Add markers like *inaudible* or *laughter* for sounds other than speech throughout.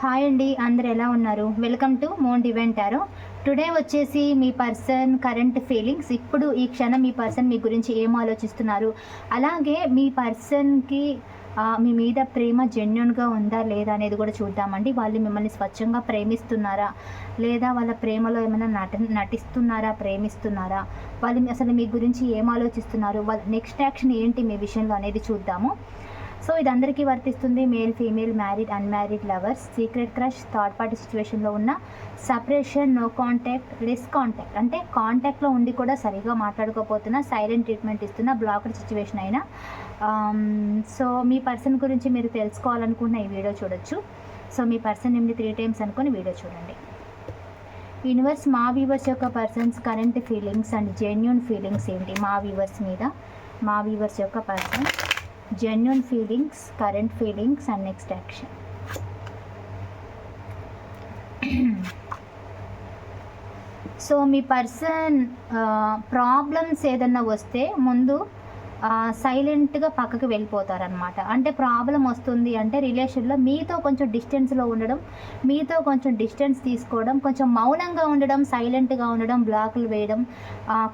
Hi అండి అందరు ఎలా ఉన్నారు? వెల్కమ్ టు మోన్ ఈవెంట్ ఆరో టుడే వచ్చేసి మీ పర్సన్ కరెంట్ ఫీలింగ్స్ ఇప్పుడు ఈ క్షణం మీ పర్సన్ మీ గురించి ఏం ఆలోచిస్తున్నారు? అలాగే మీ పర్సన్కి మీ మీద ప్రేమ జెన్యున్గా ఉందా లేదా అనేది కూడా చూద్దామండి. వాళ్ళు మిమ్మల్ని స్వచ్ఛంగా ప్రేమిస్తున్నారా? లేదా వాళ్ళ ప్రేమలో ఏమైనా నట నటిస్తున్నారా? ప్రేమిస్తున్నారా? వాళ్ళు అసలు మీ గురించి ఏం ఆలోచిస్తున్నారు? వాళ్ళ నెక్స్ట్ యాక్షన్ ఏంటి మీ విషయంలో అనేది చూద్దాము. సో ఇది అందరికీ వర్తిస్తుంది male female married unmarried lovers. Secret crush third party సిచ్యువేషన్లో ఉన్న separation no contact less contact. అంటే కాంటాక్ట్లో ఉండి కూడా సరిగా మాట్లాడుకోపోతున్నా సైలెంట్ ట్రీట్మెంట్ ఇస్తున్న బ్లాక్డ్ సిచ్యువేషన్ అయినా. సో మీ పర్సన్ గురించి మీరు తెలుసుకోవాలనుకున్న ఈ వీడియో చూడొచ్చు. సో మీ పర్సన్ ఎనిమిది త్రీ టైమ్స్ అనుకుని వీడియో చూడండి. యూనివర్స్ మా వ్యూవర్స్ యొక్క persons current feelings and genuine feelings ఏంటి? మా వ్యూవర్స్ మీద మా వ్యూవర్స్ యొక్క person genuine feelings current feelings and next action so me person problems uh, ఏదన్నా వస్తే ముందు సైలెంట్గా పక్కకి వెళ్ళిపోతారనమాట అంటే ప్రాబ్లం వస్తుంది అంటే రిలేషన్లో మీతో కొంచెం డిస్టెన్స్లో ఉండడం మీతో కొంచెం డిస్టెన్స్ తీసుకోవడం కొంచెం మౌనంగా ఉండడం సైలెంట్గా ఉండడం బ్లాకులు వేయడం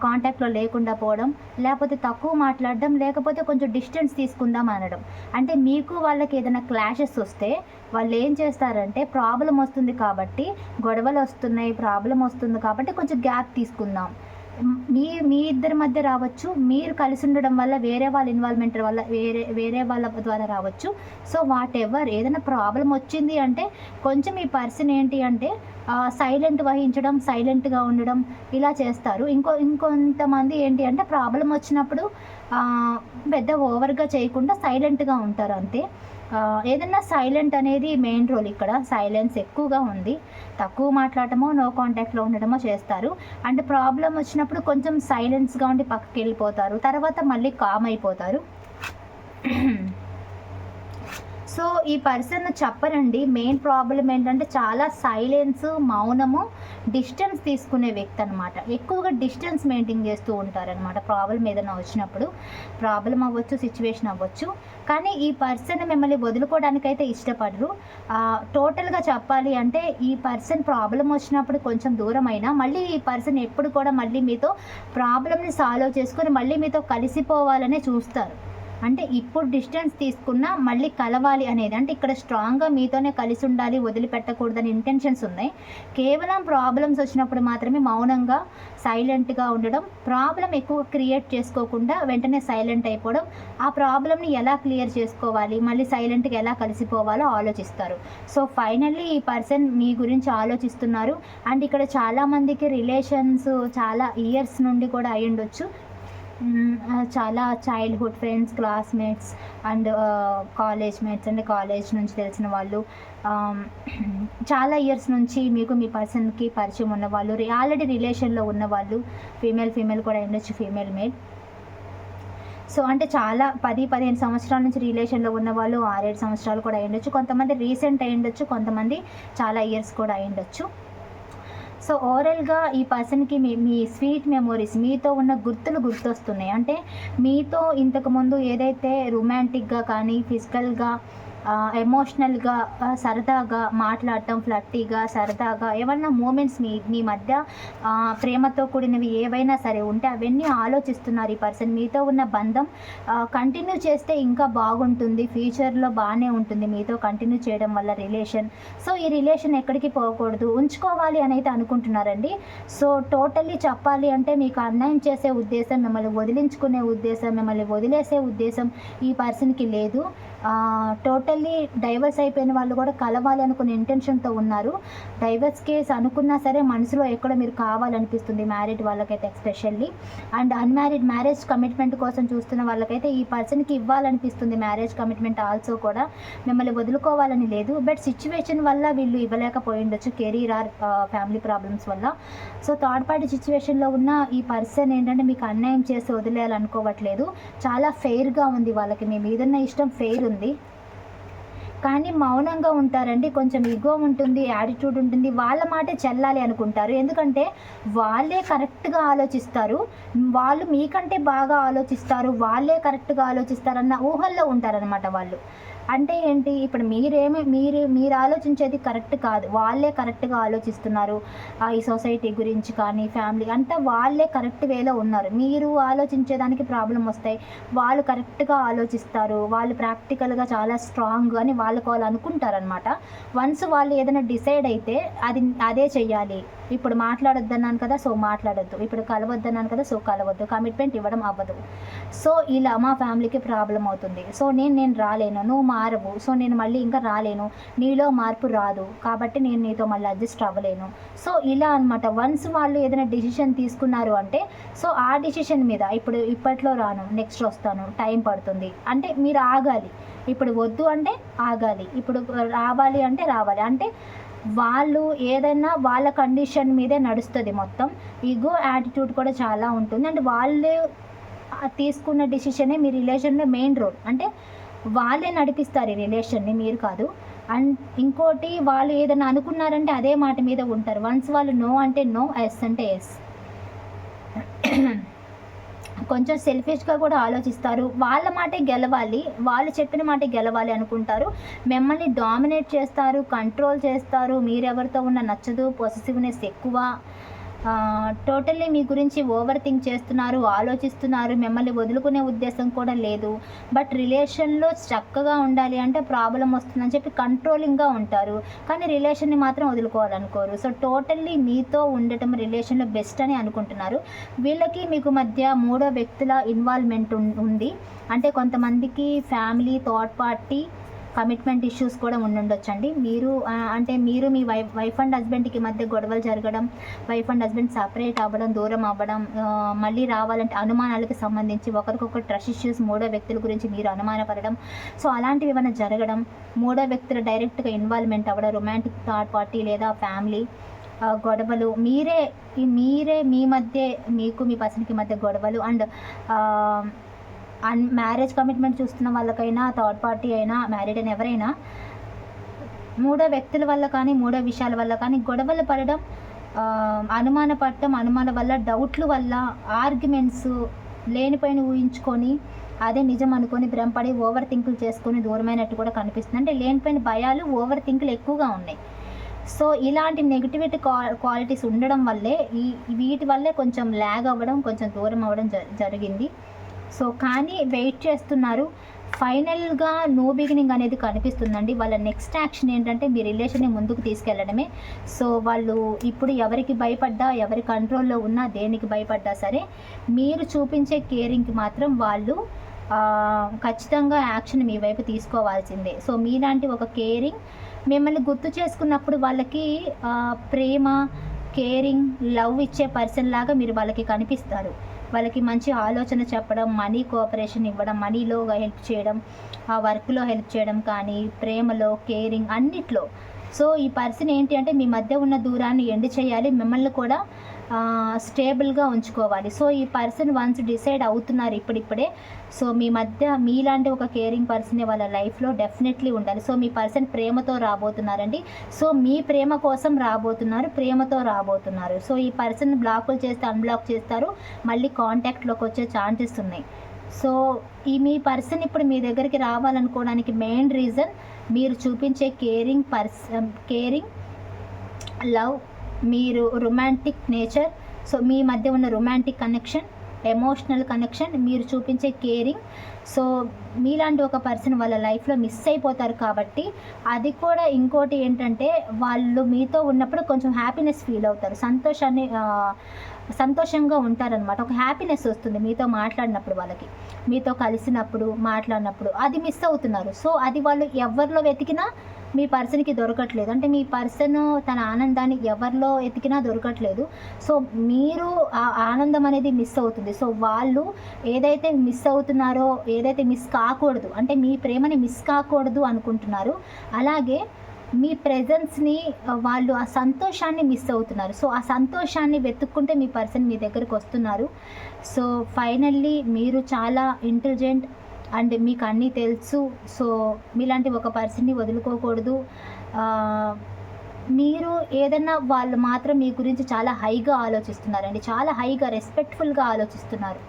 కాంటాక్ట్లో లేకుండా పోవడం లేకపోతే తక్కువ మాట్లాడడం లేకపోతే కొంచెం డిస్టెన్స్ తీసుకుందాం అనడం. అంటే మీకు వాళ్ళకి ఏదైనా క్లాషెస్ వస్తే వాళ్ళు ఏం చేస్తారంటే ప్రాబ్లం వస్తుంది కాబట్టి గొడవలు వస్తున్నాయి ప్రాబ్లం వస్తుంది కాబట్టి కొంచెం గ్యాప్ తీసుకుందాం. మీ మీ ఇద్దరి మధ్య రావచ్చు. మీరు కలిసి ఉండడం వల్ల వేరే వాళ్ళ ఇన్వాల్వ్మెంట్ వల్ల వేరే వేరే వాళ్ళ ద్వారా రావచ్చు. సో వాట్ ఎవర్ ఏదైనా ప్రాబ్లం వచ్చింది అంటే కొంచెం ఈ పర్సన్ ఏంటి అంటే సైలెంట్ వహించడం సైలెంట్గా ఉండడం ఇలా చేస్తారు. ఇంకో ఇంకొంతమంది ఏంటి అంటే ప్రాబ్లం వచ్చినప్పుడు పెద్ద ఓవర్గా చేయకుండా సైలెంట్గా ఉంటారు అంతే. ఏదన్నా సైలెంట్ అనేది మెయిన్ రోల్ ఇక్కడ. సైలెన్స్ ఎక్కువగా ఉంది. తక్కువ మాట్లాడటమో నో కాంటాక్ట్లో ఉండడమో చేస్తారు. అండ్ ప్రాబ్లం వచ్చినప్పుడు కొంచెం సైలెన్స్గా ఉండి పక్కకి వెళ్ళిపోతారు తర్వాత మళ్ళీ కామ్ అయిపోతారు. సో ఈ పర్సన్ చెప్పరండి. మెయిన్ ప్రాబ్లం ఏంటంటే చాలా సైలెన్స్ మౌనము డిస్టెన్స్ తీసుకునే వ్యక్తి అనమాట ఎక్కువగా డిస్టెన్స్ మెయింటైన్ చేస్తూ ఉంటారనమాట ప్రాబ్లం ఏదైనా వచ్చినప్పుడు ప్రాబ్లం అవ్వచ్చు సిచ్యువేషన్ అవ్వచ్చు. కానీ ఈ పర్సన్ మిమ్మల్ని వదులుకోవడానికైతే ఇష్టపడరు. టోటల్గా చెప్పాలి అంటే ఈ పర్సన్ ప్రాబ్లం వచ్చినప్పుడు కొంచెం దూరం అయినా మళ్ళీ ఈ పర్సన్ ఎప్పుడు కూడా మళ్ళీ మీతో ప్రాబ్లమ్ని సాల్వ్ చేసుకొని మళ్ళీ మీతో కలిసిపోవాలనే చూస్తారు. అంటే ఇప్పుడు డిస్టెన్స్ తీసుకున్నా మళ్ళీ కలవాలి అనేది. అంటే ఇక్కడ స్ట్రాంగ్గా మీతోనే కలిసి ఉండాలి వదిలిపెట్టకూడదని ఇంటెన్షన్స్ ఉన్నాయి. కేవలం ప్రాబ్లమ్స్ వచ్చినప్పుడు మాత్రమే మౌనంగా సైలెంట్గా ఉండడం. ప్రాబ్లం ఎక్కువ క్రియేట్ చేసుకోకుండా వెంటనే సైలెంట్ అయిపోవడం. ఆ ప్రాబ్లమ్ని ఎలా క్లియర్ చేసుకోవాలి? మళ్ళీ సైలెంట్గా ఎలా కలిసిపోవాలో ఆలోచిస్తారు. సో ఫైనల్లీ ఈ పర్సన్ మీ గురించి ఆలోచిస్తున్నారు. అండ్ ఇక్కడ చాలామందికి రిలేషన్స్ చాలా ఇయర్స్ నుండి కూడా అయ్యుండొచ్చు. చాలా childhood friends classmates and college mates and college నుంచి తెలిసిన వాళ్ళు. *clears throat* చాలా ఇయర్స్ నుంచి మీకు మీ పర్సన్కి పరిచయం ఉన్నవాళ్ళు ఆల్రెడీ రిలేషన్లో ఉన్నవాళ్ళు ఫీమేల్ ఫీమేల్ కూడా ఉండొచ్చు ఫీమేల్ మేల్ సో అంటే చాలా పది పదిహేను సంవత్సరాల నుంచి రిలేషన్లో ఉన్న వాళ్ళు ఆరేడు సంవత్సరాలు కూడా అయ్యుండొచ్చు. కొంతమంది రీసెంట్ అయ్యుండొచ్చు కొంతమంది చాలా ఇయర్స్ కూడా అయ్యుండొచ్చు. ఉండొచ్చు సో ఓవరాల్గా ఈ పర్సన్కి మీ మీ స్వీట్ మెమోరీస్ మీతో ఉన్న గుర్తులు గుర్తొస్తున్నాయి. అంటే మీతో ఇంతకుముందు ఏదైతే రొమాంటిక్గా కానీ ఫిజికల్గా ఎమోషనల్గా సరదాగా మాట్లాడటం ఫ్లట్టీగా సరదాగా ఏమన్నా మూమెంట్స్ మీ మీ మధ్య ప్రేమతో కూడినవి ఏవైనా సరే ఉంటే అవన్నీ ఆలోచిస్తున్నారు ఈ పర్సన్ మీతో ఉన్న బంధం కంటిన్యూ చేస్తే ఇంకా బాగుంటుంది. ఫ్యూచర్లో బాగానే ఉంటుంది మీతో కంటిన్యూ చేయడం వల్ల రిలేషన్ సో ఈ రిలేషన్ ఎక్కడికి పోకూడదు. ఉంచుకోవాలి అని అయితే అనుకుంటున్నారండి. సో టోటల్లీ చెప్పాలి అంటే మీకు అన్యాయం చేసే ఉద్దేశం మిమ్మల్ని వదిలించుకునే ఉద్దేశం మిమ్మల్ని వదిలేసే ఉద్దేశం ఈ పర్సన్కి లేదు. టోటల్లీ డైవర్స్ అయిపోయిన వాళ్ళు కూడా కలవాలి అనుకునే ఇంటెన్షన్తో ఉన్నారు. డైవర్స్ కేస్ అనుకున్నా సరే మనసులో ఎక్కడ మీరు కావాలనిపిస్తుంది మ్యారీడ్ వాళ్ళకైతే especially and unmarried marriage commitment కోసం చూస్తున్న వాళ్ళకైతే ఈ పర్సన్కి ఇవ్వాలనిపిస్తుంది మ్యారేజ్ కమిట్మెంట్ ఆల్సో కూడా. మిమ్మల్ని వదులుకోవాలని లేదు. బట్ సిచ్యువేషన్ వల్ల వీళ్ళు ఇవ్వలేకపోయి ఉండొచ్చు కెరీర్ ఆర్ ఫ్యామిలీ ప్రాబ్లమ్స్ వల్ల. సో థర్డ్ పార్టీ సిచ్యువేషన్లో ఉన్న ఈ పర్సన్ ఏంటంటే మీకు అన్యాయం చేసి వదిలేయాలనుకోవట్లేదు. చాలా ఫెయిర్గా ఉంది వాళ్ళకి. మీ మీదున్న ఇష్టం ఫెయిర్ ఉంటుంది. కానీ మౌనంగా ఉంటారండి. కొంచెం ఇగో ఉంటుంది యాటిట్యూడ్ ఉంటుంది. వాళ్ళ మాటే చెల్లాలి అనుకుంటారు. ఎందుకంటే వాళ్ళే కరెక్ట్గా ఆలోచిస్తారు. వాళ్ళు మీకంటే బాగా ఆలోచిస్తారు. వాళ్ళే కరెక్ట్గా ఆలోచిస్తారన్న ఊహల్లో ఉంటారనమాట వాళ్ళు. అంటే ఏంటి? ఇప్పుడు మీరేమి మీరు మీరు ఆలోచించేది కరెక్ట్ కాదు. వాళ్ళే కరెక్ట్గా ఆలోచిస్తున్నారు. ఆ, ఈ సొసైటీ గురించి కానీ ఫ్యామిలీ అంతా వాళ్ళే కరెక్ట్ వేలో ఉన్నారు. మీరు ఆలోచించేదానికి ప్రాబ్లం వస్తాయి. వాళ్ళు కరెక్ట్గా ఆలోచిస్తారు. వాళ్ళు ప్రాక్టికల్గా చాలా స్ట్రాంగ్ అని వాళ్ళకు వాళ్ళు అనుకుంటారనమాట వన్స్ వాళ్ళు ఏదైనా డిసైడ్ అయితే అది అదే చెయ్యాలి. ఇప్పుడు మాట్లాడొద్దన్నాను కదా సో మాట్లాడొద్దు. ఇప్పుడు కలవద్దన్నాను కదా సో కలవద్దు. కమిట్మెంట్ ఇవ్వడం అవ్వదు. సో ఇలా మా ఫ్యామిలీకి ప్రాబ్లం అవుతుంది. సో నేను నేను రాలేను. నువ్వు మారవు. సో నేను మళ్ళీ ఇంకా రాలేను. నీలో మార్పు రాదు. కాబట్టి నేను నీతో మళ్ళీ అడ్జస్ట్ అవ్వలేను. సో ఇలా అనమాట వన్స్ వాళ్ళు ఏదైనా డిసిషన్ తీసుకున్నారు అంటే సో ఆ డిసిషన్ మీద ఇప్పుడు ఇప్పట్లో రాను. నెక్స్ట్ వస్తాను. టైం పడుతుంది. అంటే మీరు ఆగాలి. ఇప్పుడు వద్దు అంటే ఆగాలి. ఇప్పుడు రావాలి అంటే రావాలి. అంటే వాళ్ళు ఏదైనా వాళ్ళ కండిషన్ మీదే నడుస్తుంది మొత్తం. ఈగో యాటిట్యూడ్ కూడా చాలా ఉంటుంది. అండ్ వాళ్ళు తీసుకున్న డిసిషనే మీ రిలేషన్లో మెయిన్ రోల్ అంటే వాళ్ళే నడిపిస్తారు ఈ రిలేషన్ని మీరు కాదు. అండ్ ఇంకోటి వాళ్ళు ఏదైనా అనుకున్నారంటే అదే మాట మీద ఉంటారు. వన్స్ వాళ్ళు నో అంటే నో ఎస్ అంటే ఎస్ కొంచెం సెల్ఫిష్గా కూడా ఆలోచిస్తారు. వాళ్ళ మాటే గెలవాలి వాళ్ళు చెప్పిన మాటే గెలవాలి అనుకుంటారు. మిమ్మల్ని డామినేట్ చేస్తారు కంట్రోల్ చేస్తారు. మీరెవరితో ఉన్న నచ్చదు పొసెసివ్నెస్ ఎక్కువ. టోటల్లీ మీ గురించి ఓవర్ థింక్ చేస్తున్నారు ఆలోచిస్తున్నారు మిమ్మల్ని వదులుకునే ఉద్దేశం కూడా లేదు. బట్ రిలేషన్లో చక్కగా ఉండాలి అంటే ప్రాబ్లం వస్తుందని చెప్పి కంట్రోలింగ్గా ఉంటారు. కానీ రిలేషన్ని మాత్రం వదులుకోవాలనుకోరు. సో టోటల్లీ మీతో ఉండటం రిలేషన్లో బెస్ట్ అని అనుకుంటున్నారు. వీళ్ళకి మీకు మధ్య మూడో వ్యక్తుల ఇన్వాల్వ్మెంట్ ఉంది. అంటే కొంతమందికి family third party commitment issues కూడా ఉండుండొచ్చండి. మీరు అంటే మీరు మీ వైఫ్ వైఫ్ అండ్ హస్బెండ్కి మధ్య గొడవలు జరగడం వైఫ్ అండ్ హస్బెండ్ సపరేట్ అవ్వడం దూరం అవ్వడం మళ్ళీ రావాలంటే అనుమానాలకు సంబంధించి ఒకరికొకరు ట్రస్ట్ ఇష్యూస్ మూడో వ్యక్తుల గురించి మీరు అనుమానపడడం. సో అలాంటివి ఏమైనా జరగడం మూడో వ్యక్తులు డైరెక్ట్గా ఇన్వాల్వ్మెంట్ అవ్వడం రొమాంటిక్ థర్డ్ పార్టీ లేదా ఫ్యామిలీ గొడవలు మీరే మీరే మీ మధ్య మీకు మీ పర్సన్కి మధ్య గొడవలు అండ్ అండ్ మ్యారేజ్ కమిట్మెంట్ చూస్తున్న వాళ్ళకైనా థర్డ్ పార్టీ అయినా మ్యారీడ్ అయిన ఎవరైనా మూడో వ్యక్తుల వల్ల కానీ మూడో విషయాల వల్ల కానీ గొడవలు పడడం అనుమాన పడటం అనుమాన వల్ల డౌట్లు వల్ల ఆర్గ్యుమెంట్స్ లేనిపోయిన ఊహించుకొని అదే నిజం అనుకొని భ్రమపడి ఓవర్ థింకులు చేసుకొని దూరమైనట్టు కూడా కనిపిస్తుంది. అంటే లేనిపోయిన భయాలు ఓవర్ థింకులు ఎక్కువగా ఉన్నాయి. సో ఇలాంటి నెగిటివిటీ క్వాలిటీస్ ఉండడం వల్లే ఈ వీటి వల్లే కొంచెం ల్యాగ్ అవ్వడం కొంచెం దూరం అవ్వడం జ- జరిగింది. సో కానీ వెయిట్ చేస్తున్నారు. ఫైనల్గా నో బిగినింగ్ అనేది కనిపిస్తుందండి. వాళ్ళ నెక్స్ట్ యాక్షన్ ఏంటంటే మీ రిలేషన్ని ముందుకు తీసుకెళ్ళడమే. సో వాళ్ళు ఇప్పుడు ఎవరికి భయపడ్డా ఎవరి కంట్రోల్లో ఉన్నా దేనికి భయపడ్డా సరే మీరు చూపించే కేరింగ్కి మాత్రం వాళ్ళు ఖచ్చితంగా యాక్షన్ మీ వైపు తీసుకోవాల్సిందే. సో మీలాంటి ఒక కేరింగ్ మిమ్మల్ని గుర్తు చేసుకున్నప్పుడు వాళ్ళకి ప్రేమ కేరింగ్ లవ్ ఇచ్చే పర్సన్ లాగా మీరు వాళ్ళకి కనిపిస్తారు. వాళ్ళకి మంచి ఆలోచన చెప్పడం మనీ కోఆపరేషన్ ఇవ్వడం మనీలో హెల్ప్ చేయడం ఆ వర్క్లో హెల్ప్ చేయడం కానీ ప్రేమలో కేరింగ్ అన్నిట్లో. సో ఈ పర్సన్ ఏంటి అంటే మీ మధ్య ఉన్న దూరాన్ని ఎండ్ చేయాలి. మిమ్మల్ని కూడా స్టేబుల్గా ఉంచుకోవాలి. సో ఈ పర్సన్ వన్స్ డిసైడ్ అవుతున్నారు ఇప్పుడిప్పుడే సో మీ మధ్య మీలాంటి ఒక కేరింగ్ పర్సన్ వాళ్ళ లైఫ్లో డెఫినెట్లీ ఉండాలి. సో మీ పర్సన్ ప్రేమతో రాబోతున్నారండి. సో మీ ప్రేమ కోసం రాబోతున్నారు ప్రేమతో రాబోతున్నారు. సో ఈ పర్సన్ బ్లాకులు చేస్తే అన్బ్లాక్ చేస్తారు మళ్ళీ కాంటాక్ట్లోకి వచ్చే ఛాన్సెస్ ఉన్నాయి. సో ఈ మీ పర్సన్ ఇప్పుడు మీ దగ్గరికి రావాలనుకోవడానికి మెయిన్ రీజన్ మీరు చూపించే కేరింగ్ పర్సన్ కేరింగ్ లవ్ మీరు రొమాంటిక్ నేచర్ సో మీ మధ్య ఉన్న రొమాంటిక్ కనెక్షన్ ఎమోషనల్ కనెక్షన్ మీరు చూపించే కేరింగ్ సో మీలాంటి ఒక పర్సన్ వాళ్ళ లైఫ్లో మిస్ అయిపోతారు కాబట్టి అది కూడా ఇంకోటి ఏంటంటే వాళ్ళు మీతో ఉన్నప్పుడు కొంచెం హ్యాపీనెస్ ఫీల్ అవుతారు. సంతోషాన్ని సంతోషంగా ఉంటారనమాట ఒక హ్యాపీనెస్ వస్తుంది మీతో మాట్లాడినప్పుడు వాళ్ళకి. మీతో కలిసినప్పుడు మాట్లాడినప్పుడు అది మిస్ అవుతున్నారు. సో అది వాళ్ళు ఎవరిలో వెతికినా మీ పర్సన్కి దొరకట్లేదు. అంటే మీ పర్సన్ తన ఆనందాన్ని ఎవరిలో ఎతికినా దొరకట్లేదు. సో మీరు ఆ ఆనందం అనేది మిస్ అవుతుంది. సో వాళ్ళు ఏదైతే మిస్ అవుతున్నారో ఏదైతే మిస్ కాకూడదు అంటే మీ ప్రేమని మిస్ కాకూడదు అనుకుంటున్నారు అలాగే మీ ప్రెజెన్స్ని వాళ్ళు ఆ సంతోషాన్ని మిస్ అవుతున్నారు. సో ఆ సంతోషాన్ని వెతుక్కుంటే మీ పర్సన్ మీ దగ్గరకు వస్తున్నారు. సో ఫైనల్లీ మీరు చాలా ఇంటెలిజెంట్ అండ్ మీకు అన్నీ తెలుసు. సో మీలాంటి ఒక పర్సన్ని వదులుకోకూడదు. మీరు ఏదన్నా వాళ్ళు మాత్రం మీ గురించి చాలా హైగా ఆలోచిస్తున్నారండి. చాలా హైగా రెస్పెక్ట్ఫుల్గా ఆలోచిస్తున్నారు.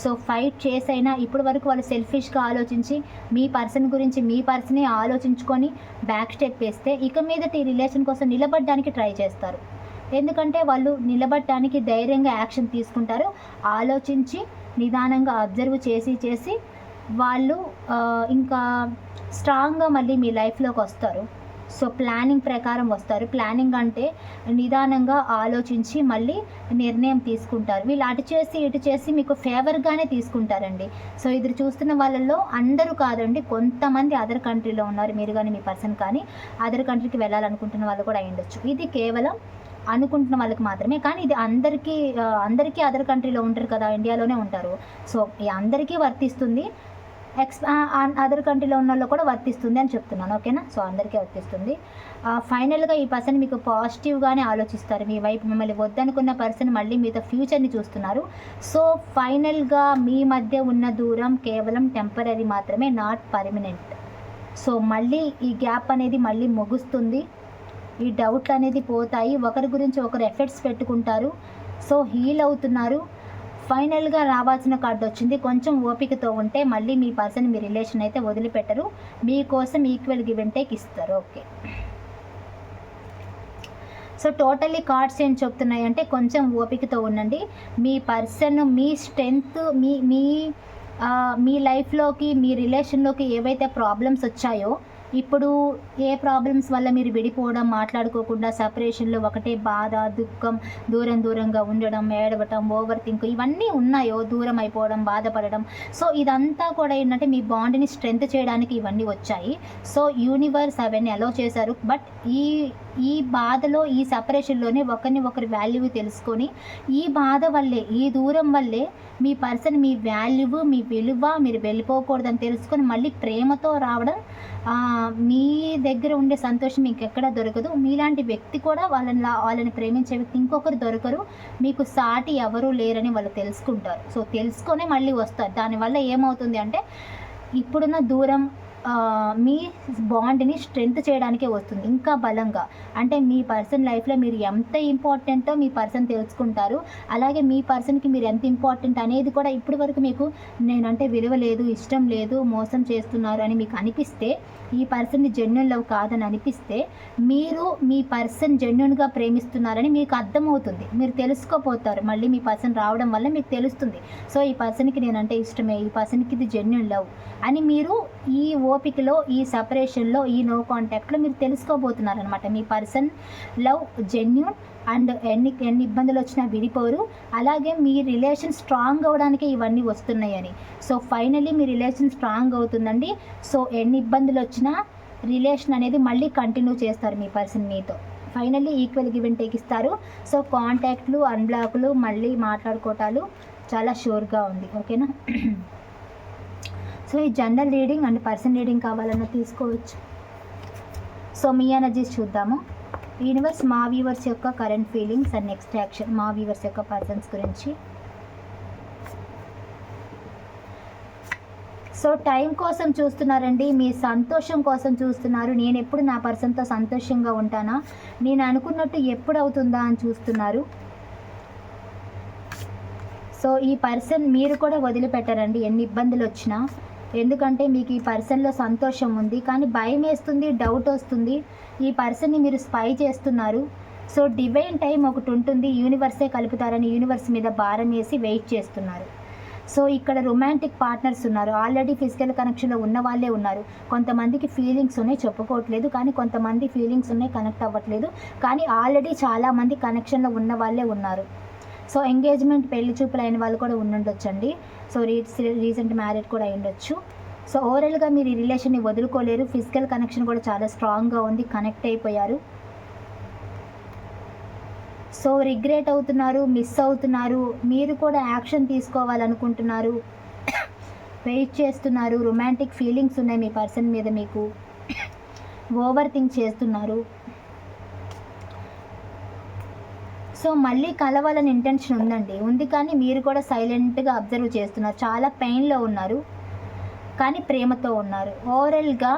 సో ఫైట్ చేసైనా ఇప్పటి వరకు వాళ్ళు సెల్ఫిష్గా ఆలోచించి మీ పర్సన్ గురించి మీ పర్సనే ఆలోచించుకొని బ్యాక్ స్టెప్ వేస్తే ఇక మీదట ఈ రిలేషన్ కోసం నిలబడడానికి ట్రై చేస్తారు. ఎందుకంటే వాళ్ళు నిలబడటానికి ధైర్యంగా యాక్షన్ తీసుకుంటారు. ఆలోచించి నిదానంగా అబ్జర్వ్ చేసి చేసి వాళ్ళు ఇంకా స్ట్రాంగ్గా మళ్ళీ మీ లైఫ్లోకి వస్తారు. సో ప్లానింగ్ ప్రకారం వస్తారు. ప్లానింగ్ అంటే నిదానంగా ఆలోచించి మళ్ళీ నిర్ణయం తీసుకుంటారు. వీళ్ళు అటు చేసి ఇటు చేసి మీకు ఫేవర్గానే తీసుకుంటారండి. సో ఇది చూస్తున్న వాళ్ళల్లో అందరూ కాదండి కొంతమంది అదర్ కంట్రీలో ఉన్నారు. మీరు కానీ మీ పర్సన్ కానీ అదర్ కంట్రీకి వెళ్ళాలనుకుంటున్న వాళ్ళు కూడా అయి ఉండొచ్చు. ఇది కేవలం అనుకుంటున్న వాళ్ళకి మాత్రమే. కానీ ఇది అందరికీ అందరికీ అదర్ కంట్రీలో ఉంటారు కదా ఇండియాలోనే ఉంటారు. సో ఈ అందరికీ వర్తిస్తుంది. ఎక్స్ అదర్ కంట్రీలో ఉన్న వాళ్ళు కూడా వర్తిస్తుంది అని చెప్తున్నాను ఓకేనా? సో అందరికీ వర్తిస్తుంది. ఫైనల్గా ఈ పర్సన్ మీకు పాజిటివ్గానే ఆలోచిస్తారు. మీ వైపు మిమ్మల్ని వద్దనుకున్న పర్సన్ మళ్ళీ మీతో ఫ్యూచర్ని చూస్తున్నారు. సో ఫైనల్గా మీ మధ్య ఉన్న దూరం కేవలం టెంపరీ మాత్రమే నాట్ పర్మనెంట్ సో మళ్ళీ ఈ గ్యాప్ అనేది మళ్ళీ ముగుస్తుంది. ఈ డౌట్లు అనేది పోతాయి. ఒకరి గురించి ఒకరు ఎఫెక్ట్స్ పెట్టుకుంటారు. సో హీల్ అవుతున్నారు. ఫైనల్గా రావాల్సిన కార్డు వచ్చింది. కొంచెం ఓపికతో ఉంటే మళ్ళీ మీ పర్సన్ మీ రిలేషన్ అయితే వదిలిపెట్టరు. మీకోసం ఈక్వల్ గివ్ అండ్ టేక్ ఇస్తారు. ఓకే. సో టోటల్లీ కార్డ్స్ ఏం చెప్తున్నాయంటే కొంచెం ఓపికతో ఉండండి. మీ పర్సన్ మీ స్ట్రెంగ్త్ మీ మీ మీ లైఫ్లోకి మీ రిలేషన్లోకి ఏవైతే ప్రాబ్లమ్స్ వచ్చాయో ఇప్పుడు ఏ ప్రాబ్లమ్స్ వల్ల మీరు విడిపోవడం మాట్లాడుకోకుండా సపరేషన్లో ఒకటే బాధ దుఃఖం దూరం దూరంగా ఉండడం ఏడవటం ఓవర్ థింక్ ఇవన్నీ ఉన్నాయో దూరం అయిపోవడం బాధపడడం. సో ఇదంతా కూడా ఏంటంటే మీ బాండ్ని స్ట్రెంత్ చేయడానికి ఇవన్నీ వచ్చాయి. సో యూనివర్స్ అవన్నీ అలో చేశారు. బట్ ఈ ఈ బాధలో ఈ సపరేషన్లోనే ఒకరిని ఒకరి వాల్యూ తెలుసుకొని ఈ బాధ వల్లే ఈ దూరం వల్లే మీ పర్సన్ మీ వాల్యూ మీ విలువ మీరు వెళ్ళిపోకూడదని తెలుసుకొని మళ్ళీ ప్రేమతో రావడం మీ దగ్గర ఉండే సంతోషం మీకు దొరకదు. మీలాంటి వ్యక్తి కూడా వాళ్ళని వాళ్ళని ప్రేమించే వ్యక్తి ఇంకొకరు దొరకరు. మీకు సాటి ఎవరూ లేరని వాళ్ళు తెలుసుకుంటారు. సో తెలుసుకొని మళ్ళీ వస్తారు. దానివల్ల ఏమవుతుంది అంటే ఇప్పుడున్న దూరం మీ బాండ్ని స్ట్రెంత్ చేయడానికే వస్తుంది ఇంకా బలంగా. అంటే మీ పర్సన్ లైఫ్లో మీరు ఎంత ఇంపార్టెంటో మీ పర్సన్ తెలుసుకుంటారు. అలాగే మీ పర్సన్కి మీరు ఎంత ఇంపార్టెంట్ అనేది కూడా ఇప్పటి వరకు మీకు నేనంటే విలువ లేదు ఇష్టం లేదు మోసం చేస్తున్నారు అని మీకు అనిపిస్తే ఈ పర్సన్ని జెన్యున్ లవ్ కాదని అనిపిస్తే మీరు మీ పర్సన్ జెన్యున్గా ప్రేమిస్తున్నారని మీకు అర్థమవుతుంది. మీరు తెలుసుకోపోతారు. మళ్ళీ మీ పర్సన్ రావడం వల్ల మీకు తెలుస్తుంది. సో ఈ పర్సన్కి నేనంటే ఇష్టమే ఈ పర్సన్కి ఇది జెన్యున్ లవ్ అని మీరు ఈ ఓ ఓపికలో ఈ సపరేషన్లో ఈ నో కాంటాక్ట్లో మీరు తెలుసుకోబోతున్నారు అనమాట మీ పర్సన్ లవ్ జెన్యున్ అండ్ ఎన్ని ఎన్ని ఇబ్బందులు వచ్చినా విడిపోరు. అలాగే మీ రిలేషన్ స్ట్రాంగ్ అవడానికి ఇవన్నీ వస్తున్నాయని. సో ఫైనలీ మీ రిలేషన్ స్ట్రాంగ్ అవుతుందండి. సో ఎన్ని ఇబ్బందులు వచ్చినా రిలేషన్ అనేది మళ్ళీ కంటిన్యూ చేస్తారు మీ పర్సన్ మీతో. ఫైనల్లీ ఈక్వల్ గివెన్ టేక్ ఇస్తారు. సో కాంటాక్ట్లు అన్బ్లాక్లు మళ్ళీ మాట్లాడుకోవటాలు చాలా షూర్గా ఉంది. ఓకేనా? సో ఈ general reading and person reading కావాలన్నా తీసుకోవచ్చు. సో మీ ఎనర్జీస్ చూద్దాము. యూనివర్స్ మా వ్యూవర్స్ యొక్క current feelings and next action మా వ్యూవర్స్ యొక్క పర్సన్స్ గురించి. సో టైం కోసం చూస్తున్నారండి. మీ సంతోషం కోసం చూస్తున్నారు. నేను ఎప్పుడు నా పర్సన్తో సంతోషంగా ఉంటానా? నేను అనుకున్నట్టు ఎప్పుడు అవుతుందా అని చూస్తున్నారు. సో ఈ పర్సన్ మీరు కూడా వదిలిపెట్టారండి. ఎన్ని ఇబ్బందులు వచ్చినా. ఎందుకంటే మీకు ఈ పర్సన్లో సంతోషం ఉంది. కానీ భయం వేస్తుంది డౌట్ వస్తుంది. ఈ పర్సన్ని మీరు స్పై చేస్తున్నారు. సో డివైన్ టైం ఒకటి ఉంటుంది. యూనివర్సే కలుపుతారని యూనివర్స్ మీద భారం వేసి వెయిట్ చేస్తున్నారు. సో ఇక్కడ రొమాంటిక్ పార్ట్నర్స్ ఉన్నారు. ఆల్రెడీ ఫిజికల్ కనెక్షన్లో ఉన్న వాళ్ళే ఉన్నారు. కొంతమందికి ఫీలింగ్స్ ఉన్నాయి చెప్పుకోవట్లేదు. కానీ కొంతమంది ఫీలింగ్స్ ఉన్నాయి కనెక్ట్ అవ్వట్లేదు. కానీ ఆల్రెడీ చాలామంది కనెక్షన్లో ఉన్న వాళ్ళే ఉన్నారు. సో ఎంగేజ్మెంట్ పెళ్ళి చూపులు అయిన వాళ్ళు కూడా ఉండుండొచ్చండి. సో రీ రీసెంట్ మ్యారేజ్ కూడా అయ్యుండొచ్చు. సో ఓవరాల్గా మీరు ఈ రిలేషన్ని వదులుకోలేరు. ఫిజికల్ కనెక్షన్ కూడా చాలా స్ట్రాంగ్గా ఉంది. కనెక్ట్ అయిపోయారు. సో రిగ్రెట్ అవుతున్నారు మిస్ అవుతున్నారు. మీరు కూడా యాక్షన్ తీసుకోవాలనుకుంటున్నారు. *coughs* వెయిట్ చేస్తున్నారు. రొమాంటిక్ ఫీలింగ్స్ ఉన్నాయి మీ పర్సన్ మీద మీకు. *coughs* ఓవర్ థింక్ చేస్తున్నారు. సో మళ్ళీ కలవాలని ఇంటెన్షన్ ఉందండి. ఉంది కానీ మీరు కూడా సైలెంట్గా అబ్జర్వ్ చేస్తున్నారు. చాలా పెయిన్లో ఉన్నారు. కానీ ప్రేమతో ఉన్నారు. ఓవరాల్గా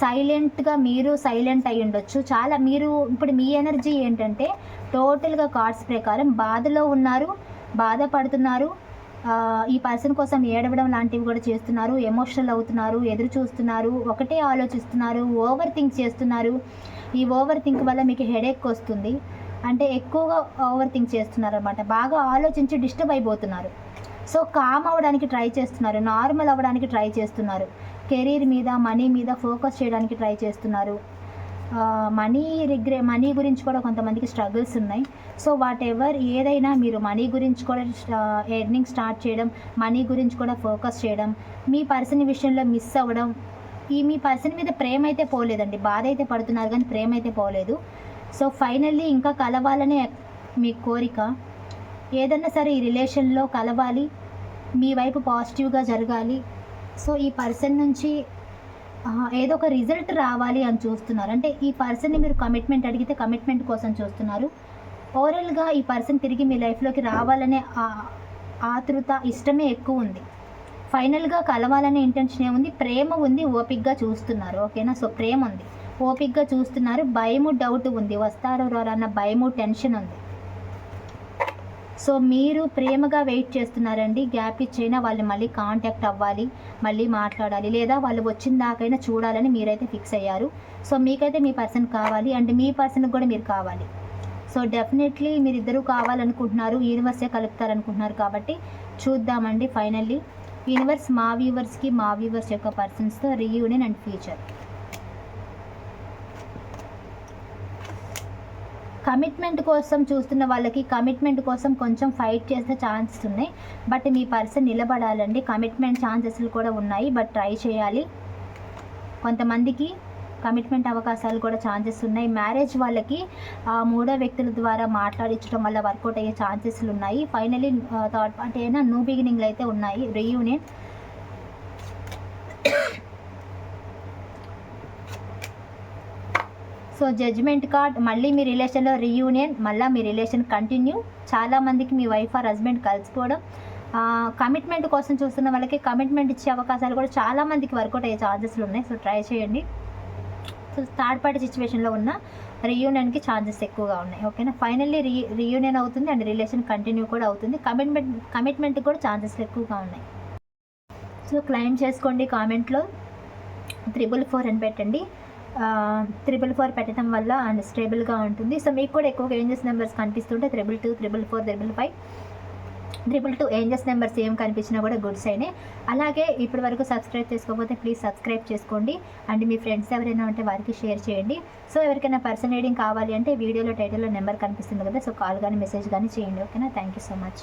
సైలెంట్గా మీరు సైలెంట్ అయి ఉండొచ్చు. చాలా మీరు ఇప్పుడు మీ ఎనర్జీ ఏంటంటే టోటల్గా కార్డ్స్ ప్రకారం బాధలో ఉన్నారు బాధపడుతున్నారు. ఈ పర్సన్ కోసం ఏడవడం లాంటివి కూడా చేస్తున్నారు. ఎమోషనల్ అవుతున్నారు ఎదురు చూస్తున్నారు ఒకటే ఆలోచిస్తున్నారు ఓవర్ థింక్ చేస్తున్నారు. ఈ ఓవర్ థింక్ వల్ల మీకు హెడేక్ వస్తుంది. అంటే ఎక్కువగా ఓవర్ థింక్ చేస్తున్నారు అనమాట బాగా ఆలోచించి డిస్టర్బ్ అయిపోతున్నారు. సో కామ్ అవ్వడానికి ట్రై చేస్తున్నారు. నార్మల్ అవ్వడానికి ట్రై చేస్తున్నారు. కెరీర్ మీద మనీ మీద ఫోకస్ చేయడానికి ట్రై చేస్తున్నారు. మనీ రిగ్రే మనీ గురించి కూడా కొంతమందికి స్ట్రగుల్స్ ఉన్నాయి. సో వాట్ ఎవర్ ఏదైనా మీరు మనీ గురించి కూడా ఎర్నింగ్ స్టార్ట్ చేయడం మనీ గురించి కూడా ఫోకస్ చేయడం మీ పర్సన్ విషయంలో మిస్ అవ్వడం ఈ మీ పర్సన్ మీద ప్రేమ అయితే పోలేదండి. బాధ అయితే పడుతున్నారు కానీ ప్రేమ అయితే పోలేదు. సో ఫైనల్లీ ఇంకా కలవాలనే మీ కోరిక. ఏదన్నా సరే ఈ రిలేషన్లో కలవాలి మీ వైపు పాజిటివ్గా జరగాలి. సో ఈ పర్సన్ నుంచి ఏదో ఒక రిజల్ట్ రావాలి అని చూస్తున్నారు. అంటే ఈ పర్సన్ని మీరు కమిట్మెంట్ అడిగితే కమిట్మెంట్ కోసం చూస్తున్నారు. ఓవరాల్గా ఈ పర్సన్ తిరిగి మీ లైఫ్లోకి రావాలనే ఆతృత ఇష్టమే ఎక్కువ ఉంది. ఫైనల్గా కలవాలనే ఇంటెన్షన్ ఏముంది? ప్రేమ ఉంది ఓపిక్గా చూస్తున్నారు. ఓకేనా? సో ప్రేమ ఉంది. ఓపిక్గా చూస్తున్నారు. భయము డౌట్ ఉంది. వస్తారో అన్న భయము టెన్షన్ ఉంది. సో మీరు ప్రేమగా వెయిట్ చేస్తున్నారండి. గ్యాప్ ఇచ్చైనా వాళ్ళు మళ్ళీ కాంటాక్ట్ అవ్వాలి మళ్ళీ మాట్లాడాలి. లేదా వాళ్ళు వచ్చిన దాకైనా చూడాలని మీరైతే ఫిక్స్ అయ్యారు. సో మీకైతే మీ పర్సన్ కావాలి అండ్ మీ పర్సన్కి కూడా మీరు కావాలి. సో డెఫినెట్లీ మీరు ఇద్దరు కావాలనుకుంటున్నారు యూనివర్సే కలుపుతారనుకుంటున్నారు కాబట్టి చూద్దామండి. ఫైనల్లీ యూనివర్స్ మా వ్యూవర్స్కి మా వ్యూవర్స్ యొక్క పర్సన్స్తో రీయూనియన్ అండ్ ఫ్యూచర్ కమిట్మెంట్ కోసం చూస్తున్న వాళ్ళకి కమిట్మెంట్ కోసం కొంచెం ఫైట్ చేసే ఛాన్సెస్ ఉన్నాయి. బట్ మీ పర్సన్ నిలబడాలండి. కమిట్మెంట్ ఛాన్సెస్లు కూడా ఉన్నాయి. బట్ ట్రై చేయాలి. కొంతమందికి కమిట్మెంట్ అవకాశాలు కూడా ఛాన్సెస్ ఉన్నాయి. మ్యారేజ్ వాళ్ళకి ఆ మూడో వ్యక్తుల ద్వారా మాట్లాడించడం వల్ల వర్కౌట్ అయ్యే ఛాన్సెస్లు ఉన్నాయి. ఫైనలీ థర్డ్ పార్టీ అయినా న్యూ బిగినింగ్లు అయితే ఉన్నాయి. రీయూనియన్ సో జడ్జ్మెంట్ కార్డ్ మళ్ళీ మీ రిలేషన్లో రీయూనియన్ మళ్ళీ మీ రిలేషన్ కంటిన్యూ చాలామందికి మీ వైఫ్ ఆర్ హస్బెండ్ కలిసిపోవడం. కమిట్మెంట్ కోసం చూస్తున్న వాళ్ళకి కమిట్మెంట్ ఇచ్చే అవకాశాలు కూడా చాలామందికి వర్కౌట్ అయ్యే ఛాన్సెస్లు ఉన్నాయి. సో ట్రై చేయండి. సో థర్డ్ పార్టీ సిచ్యువేషన్లో ఉన్న రీయూనియన్కి ఛాన్సెస్ ఎక్కువగా ఉన్నాయి. ఓకేనా ఫైనల్లీ రీ రీయూనియన్ అవుతుంది అండ్ రిలేషన్ కంటిన్యూ కూడా అవుతుంది. కమిట్మెంట్ కమిట్మెంట్ కూడా ఛాన్సెస్ ఎక్కువగా ఉన్నాయి. సో క్లైమ్ చేసుకోండి కామెంట్లో త్రిబుల్ ఫోర్ అని పెట్టండి. త్రిబుల్ ఫోర్ పెట్టడం వల్ల అండ్ స్టేబుల్గా ఉంటుంది. సో మీకు కూడా ఎక్కువగా angels numbers కనిపిస్తుంటే triple two triple four triple five triple two angels numbers ఏం కనిపించినా కూడా గుడ్ సైనే అలాగే ఇప్పటి వరకు సబ్స్క్రైబ్ చేసుకోకపోతే ప్లీజ్ సబ్స్క్రైబ్ చేసుకోండి. అండ్ మీ ఫ్రెండ్స్ ఎవరైనా ఉంటే వారికి షేర్ చేయండి. సో ఎవరికైనా పర్సన్ రీడింగ్ కావాలి అంటే వీడియోలో టైటిల్లో నెంబర్ కనిపిస్తుంది కదా సో కాల్ కానీ మెసేజ్ కానీ చేయండి. ఓకేనా థ్యాంక్ యూ సో మచ్